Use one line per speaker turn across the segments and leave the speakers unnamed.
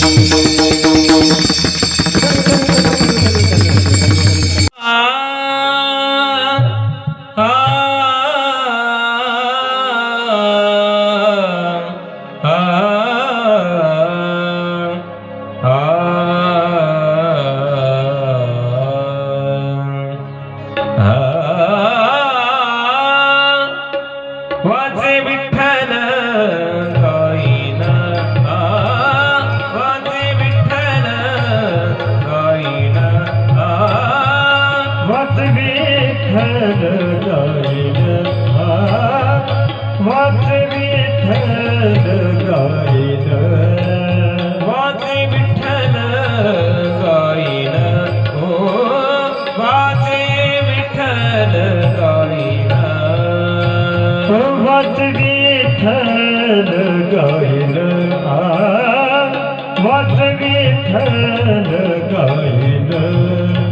Música ਵਤ
ਵੇਖਣ ਗਾਇਨ ਵਤ ਵੇਖਣ ਗਾਇਨ ਵਤ
ਵੇਖਣ ਗਾਇਨ ਹੋ ਵਤ ਵੇਖਣ ਗਾਇਨ ਵਤ
ਵੇਖਣ ਗਾਇਨ ਆ ਵਤ ਵੇਖਣ ਗਾਇਨ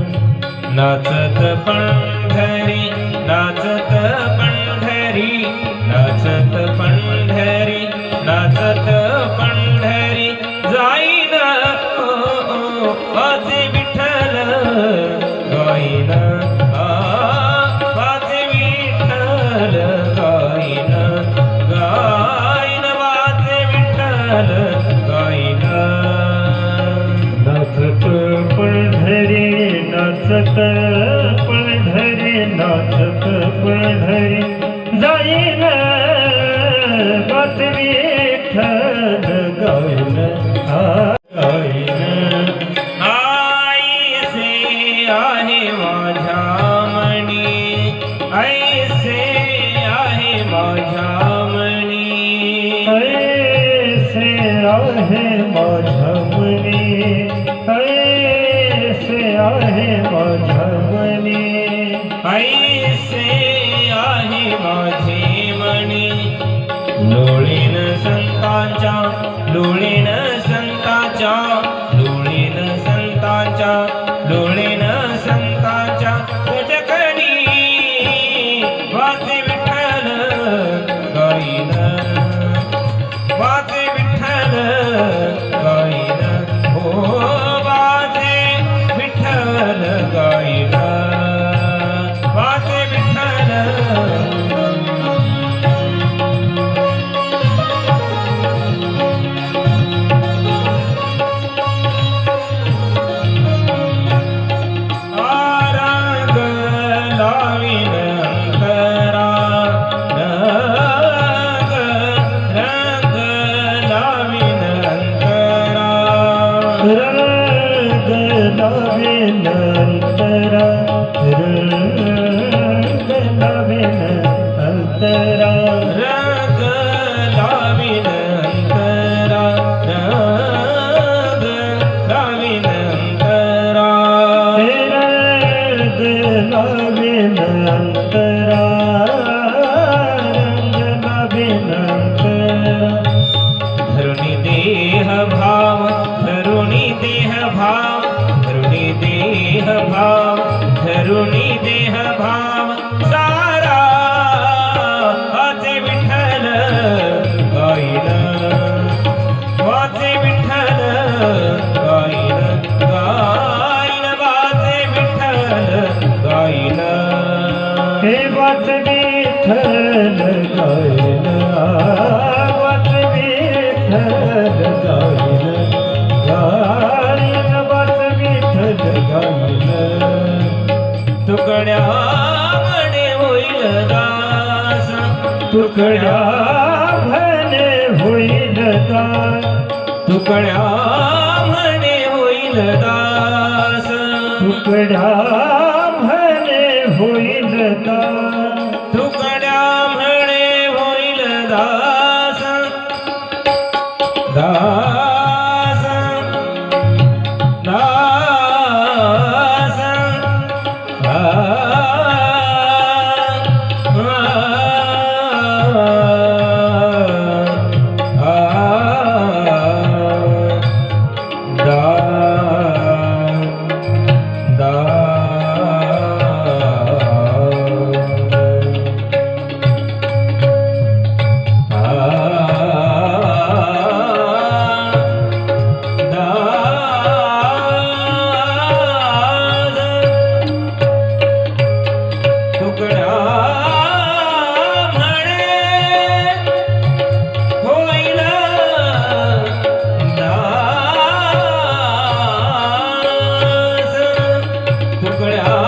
नाचत पंढरी नाचत पंढरी नाचत पंढरी नाचत पंढरी.
नाचत पंढरी नाचत पंढरी जाईन वाच विठ्ठल गायन गायन
आईसे आहे माझ्या मणी ऐसे आहे माझ्या मणी.
ऐसे आहे माझ्या ऐसे आहे माझ्या मनी
ऐसे आहे माझे मणी लोळीन भाव धरुणी देह भाव धरुणी देह भाव तुकड्या
भले होईल दास.
तुकड्या म्हणे होईल दास.
तुकड्या भले होईल दास.
तुकड्या